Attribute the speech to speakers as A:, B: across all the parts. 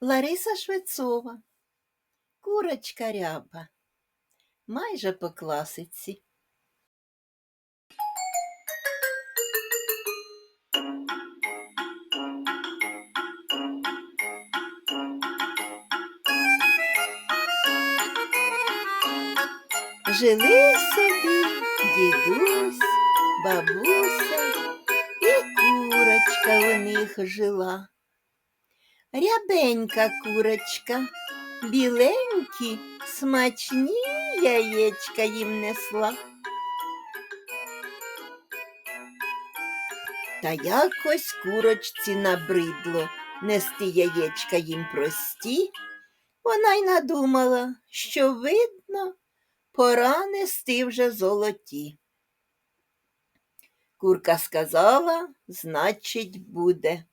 A: Лариса Швецова, курочка ряба, майже по класиці. Жили собі дідусь, бабуся і курочка у них жила. Рябенька курочка, біленькі, смачні яєчка їм несла. Та якось курочці набридло нести яєчка їм прості, вона й надумала, що видно, пора нести вже золоті. Курка сказала, значить, буде.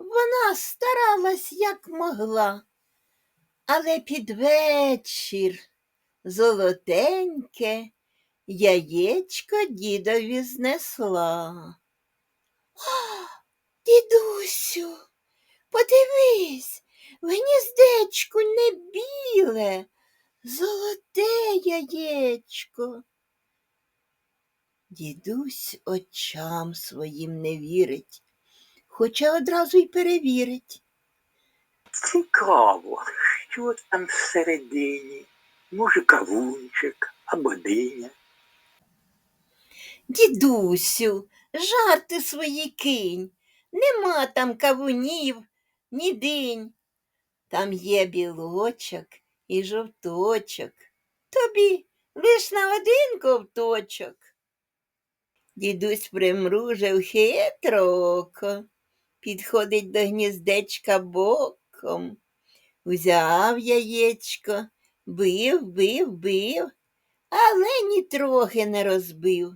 A: Вона старалась як могла, але під вечір золотеньке яєчко дідові знесла. «А, Дідусю, подивись, в гніздечку не біле, золоте яєчко. Дідусь очам своїм не вірить, хоча одразу й перевірить.
B: Цікаво, що там всередині. Може, кавунчик або диня.
A: Дідусю, жарти свої кинь. Нема там кавунів, ні динь. Там є білочок і жовточок. Тобі лиш на один ковточок. Дідусь примружив хитро око, підходить до гніздечка боком. Узяв яєчко, бив, бив, бив, але нітрохи не розбив.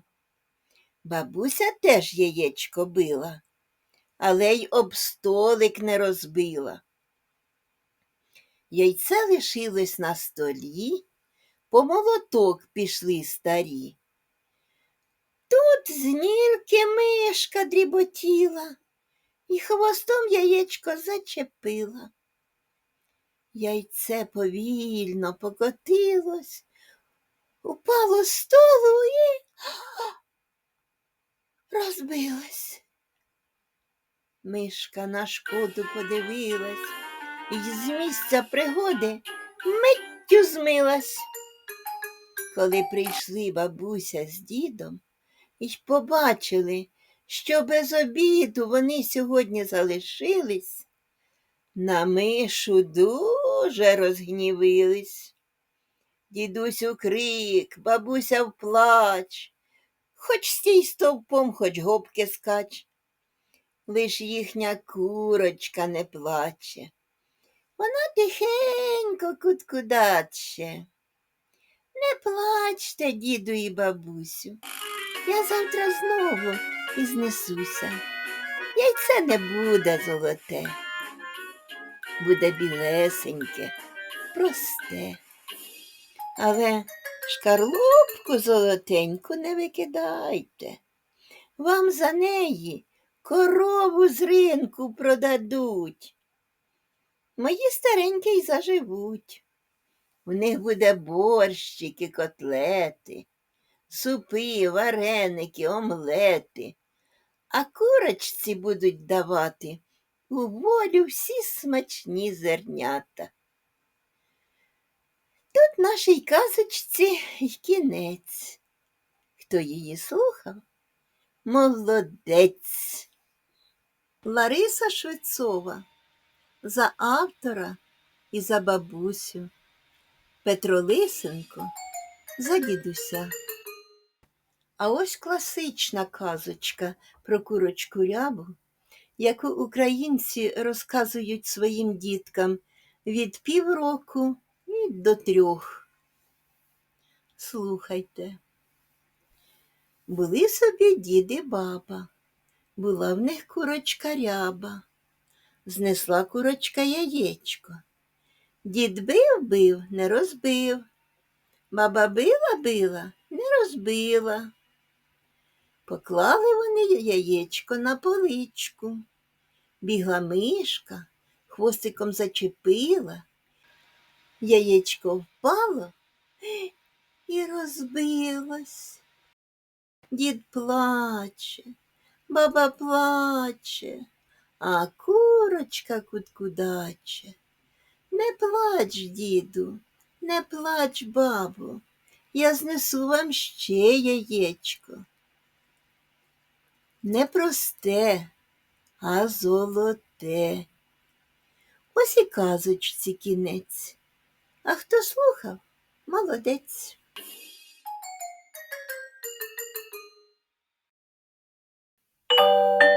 A: Бабуся теж яєчко била, але й об столик не розбила. Яйце лишилось на столі, по молоток пішли старі. Тут з нірки мишка дріботіла і хвостом яєчко зачепила. Яйце повільно покотилось, упало з столу і розбилось. Мишка на шкоду подивилась і з місця пригоди миттю змилась. Коли прийшли бабуся з дідом і побачили, що без обіду вони сьогодні залишились, на мишу дуже розгнівились. Дідусь у крик, бабуся в плач, хоч стій стовпом, хоч гопки скач. Лиш їхня курочка не плаче. Вона тихенько куткудаче. Не плачте, діду і бабусю. Я завтра знову і знесуся. Яйце не буде золоте, буде білесеньке, просте. Але шкарлупку золотеньку не викидайте. Вам за неї корову з ринку продадуть. Мої старенькі й заживуть. У них буде борщики, котлети, супи, вареники, омлети, а курочці будуть давати у волю всі смачні зернята. Тут нашій казочці й кінець. Хто її слухав? Молодець. Лариса Швецова за автора і за бабусю. Петро Лисенко за дідуся. А ось класична казочка про курочку рябу, яку українці розказують своїм діткам від півроку і до трьох. Слухайте. Були собі дід і баба, була в них курочка ряба. Знесла курочка яєчко. Дід бив бив, не розбив. Баба била била, не розбила. Поклали вони яєчко на поличку. Бігла мишка, хвостиком зачепила, яєчко впало і розбилось. Дід плаче, баба плаче, а курочка куткудаче. Не плач, діду, не плач, бабу, я знесу вам ще яєчко не просте, а золоте. Ось і казочці кінець, а хто слухав молодець. Thank you.